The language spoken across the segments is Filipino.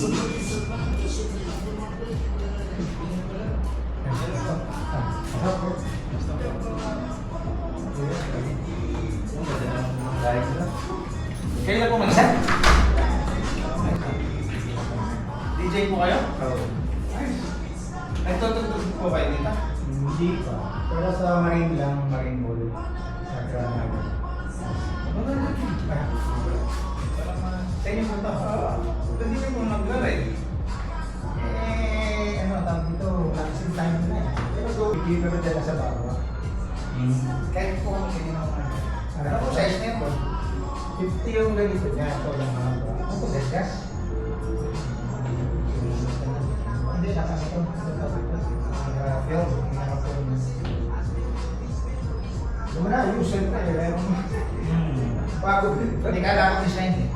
Kailan po mag-isa? DJ po kayo? Nagtutugtog po kayo dito? Hindi pa. Pero sa Marine lang, Marine Mall. Sa Granada. Sa inyo po ito? Pwede niyo po mag-ride. Eh, ano, tawag dito, vaccine time na eh. Pero go, hindi pa rin dala sa bawa. Kahit po kung sige na mga. Ano po size niya po? 50 yung ganito niya, ito lang haba. Ano to, desgas? Hindi, nakakito. Ano tawag ito? Film, nakaka-film. Lumana, yung siyempre, eh, din. Hindi ka alam design eh.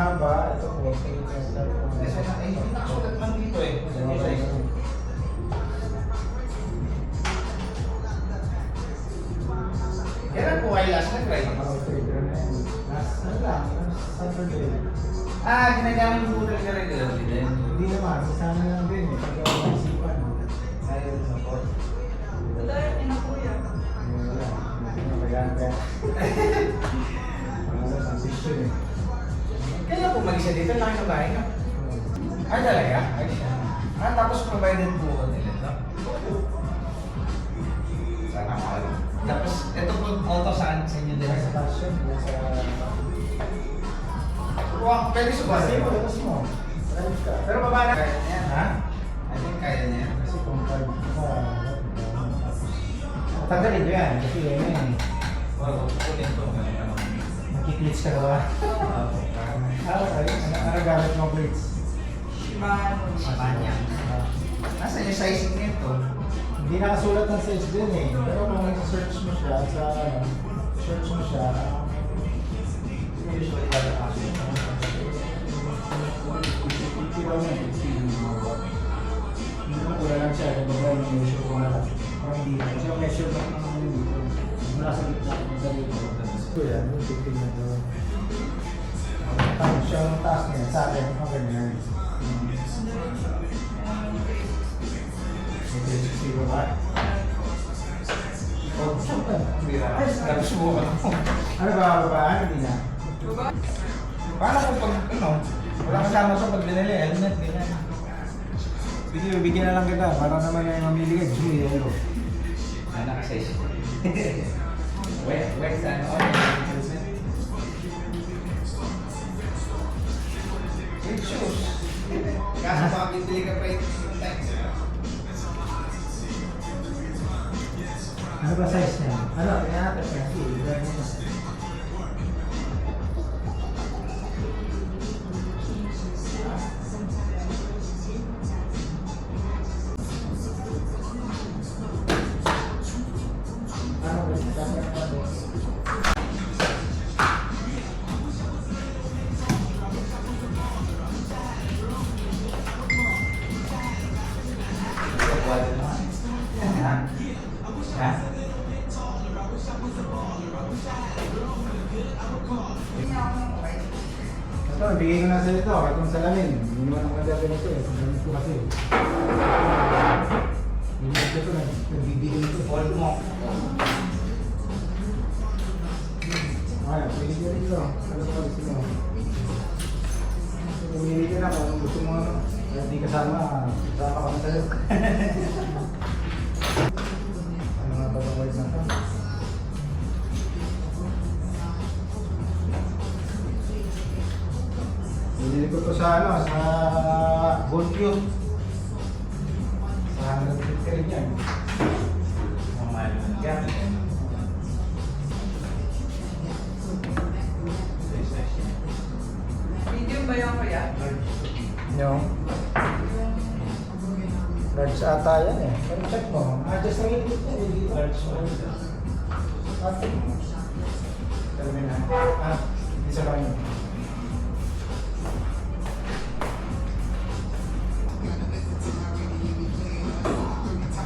50 yung haba, ito 40 yung tester. Kasi na, eh, hindi nakasulat lang dito eh. Sa Ano ba size. yun? Kailan po kayo last na. Last, ano lang, Saturday. Ah, ginagamit mo po talaga regular din. Hindi naman, sana lang din eh. Pag ako naisipan. Ayaw sa port. Wala yung inakuya. Lang, hindi na bayan kaya. Ano, transition eh. Kailan po mag-isa dito? Laki ng bahay nyo? Ay, talaga? Ay, siya. Ah, tapos provided po ko nila, no? Sana all. Tapos, ito po, auto saan sa inyo din? Sa passion, sa... Wow, pwede Kasi subasin mo, mo. labas mo. Pero baba na. Kaya niya. Ha? I think kaya niya. Kasi kung ka, tanggalin ko yan. Kasi yan yan eh. Wow, kukunin to. Makiklits ka ba? Ah, okay. Ano, ano gamit mo plates? Shimano. Shimanya. Ah, Nasa yung sizing nito? Hindi nakasulat ng size din eh. Pero kung search mo siya sa ano, search mo siya, Usually, wala pa siya. Kilo na eh. Hindi mo wala lang siya. Kung ba yung measure ko na lang. Parang hindi. Lang ng ano dito. Mula sa gitna ng dali ko. Yan, yung tipping na to. Tapos siya ang taas niya. Sa akin, ang ganyan. Ito yung zero ba? Oh. Ay, nagsubukan ako. Ano ba, babaan? Hindi na. Paano kung pag, ano, wala kasama sa pag binili, helmet, ganyan. Bigyan, bigyan na lang kita para naman yung mamili ka. Gee, yellow. Ah, naka-size. West, west, ano, ano, With shoes. Kaso baka bibili ka pa yung time. Ano ba size niya? Ano? Kaya natin siya. Ano ba siya? Ito, bigay ko na sa ito. Itong salamin. Hindi naman ako nagagawin ito eh. Salamin ko kasi. Hindi ko ito. Nagbibigay ito. Hold mo. Ay, pwede ka rin ito. Ano ba gusto mo? Pumili ka na kung gusto mo ano. Kaya di kasama, kasama kami sa'yo. sa ano, sa Goldview. Sa 150 rin yan. Mga mahal mo. Yan. Medium ba yung kuya? Yung large ata yan eh. Pero check mo. Ah, just ang input niya. Ko. Large na. Ah, isa lang yun.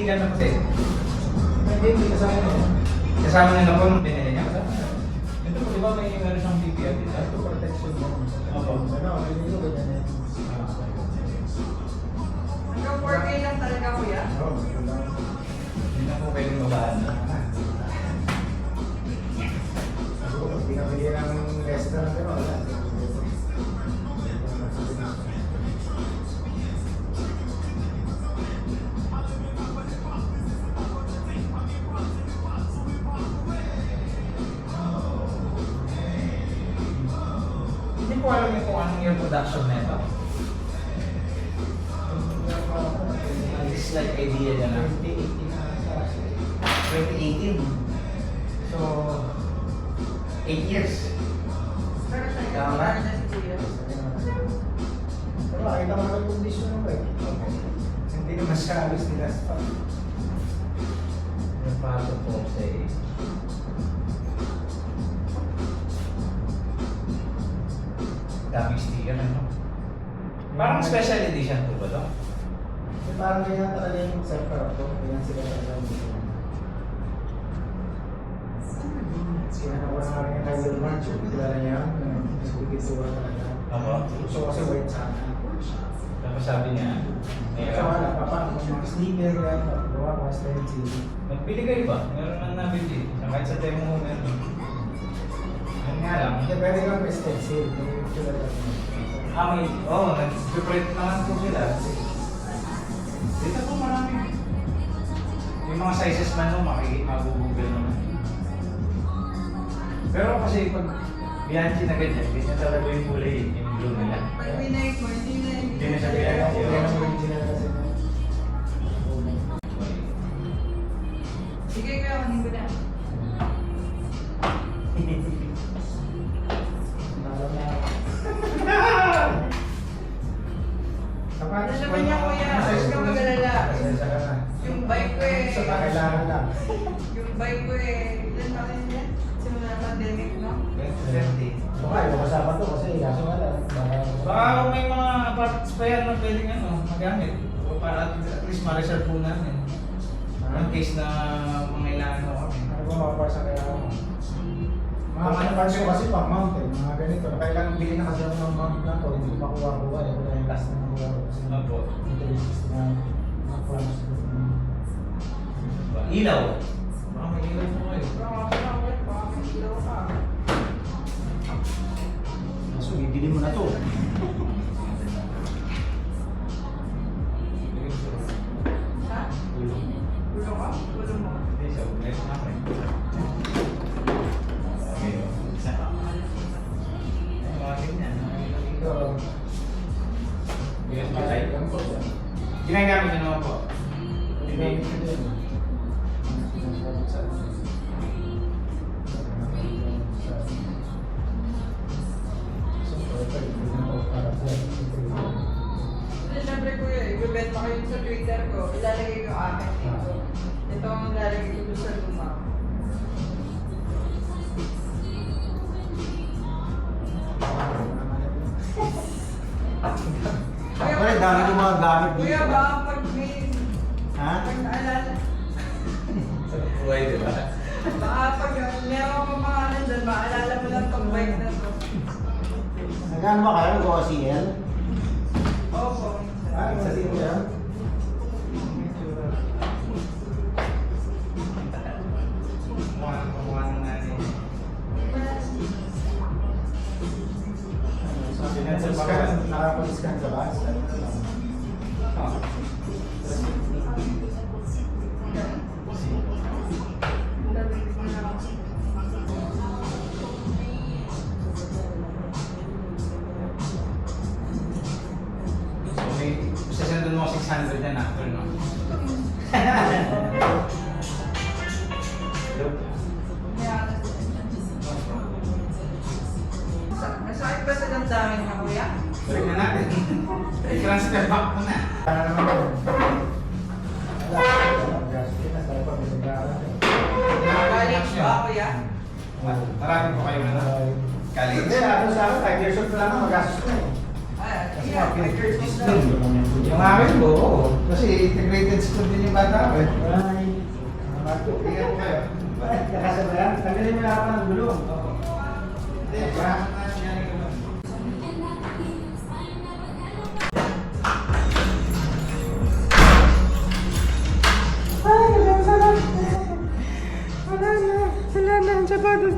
Sticker na puti. Hindi, hindi kasama mo. Kasama na po nung binili Slight idea na. 2018 na sa 2018. So, 8 years. Tama. na. Pero mo naman yung kondisyon ng bike. Hindi naman siya alis nila sa pato po sa daming sticker ano. Parang special edition po ba to? Parang ganyan talaga yung server ko. Ganyan sila talaga yung gusto. Sinanawa sa akin yung Kyle March. Kilala niya yan. Nagpipintura talaga. Opo. Gusto ko kasi white sana. Tapos sabi niya, So wala pa pa. Mga sneaker yan. Gawa ko stencil. Magbili kayo ba? Meron nang nabili. Kahit sa demo mo meron. Yun nga lang. Hindi pwede lang may stencil. Ah, may, oo, oh, nag-print naman po sila. Dito po marami. Yung mga sizes man no, makikita, mag-google naman. Pero kasi pag Bianchi na ganyan, ganyan talaga yung kulay, yung blue nila. Pag binake mo, hindi na Hindi na siya Kaya Bianchi. kaya ang original kasi. Sige kuya, kunin ko na. parts pa yan na pwedeng ano, magamit. O para at least ma-reserve po namin. In case na mangailangan kami. Ano ba mga parts na kailangan mo? Mga ano parts ko kasi pang mountain, mga ganito. Kailangan bilhin na kasi ako ng mount na to. Hindi makuha-kuha eh. Wala yung last na nakuha ko kasi. Opo. Ito yung na mga plans. Ilaw. Baka may ilaw po kayo. Ako na baka may ilaw ka. So, bibili mo na to. Yun po, para po. Kasi syempre kuya, ibibenta ko yun sa Twitter ko. Ilalagay ko akin dito. Ito ang ilalagay ko sa luma. Dami ko mga gamit dito. Kuya, baka pag may... Ha? Pag naalala... Buhay, di ba? Baka pag meron ko mga dyan, maalala mo lang tong bike na to. Nagano ba kayo? Go sasendon mo 600 yan after, no? Masakit ba sa damdamin ka, kuya? Balik na natin. I-transfer back mo na. Para naman yun. Galing ba, kuya? Marami po kayo na. Hindi, College. ako sa akin, kahit years old pa lang, magastos na eh. Yung akin po, oo. Kasi integrated school din yung bata ko eh. Ay. Ingat po kayo. Ay, nakasabayan. Tanggalin mo lahat ng gulong. Oo. Hindi, parang nangyari ko lang. Wala na. Wala na. Wala na. Sa Padre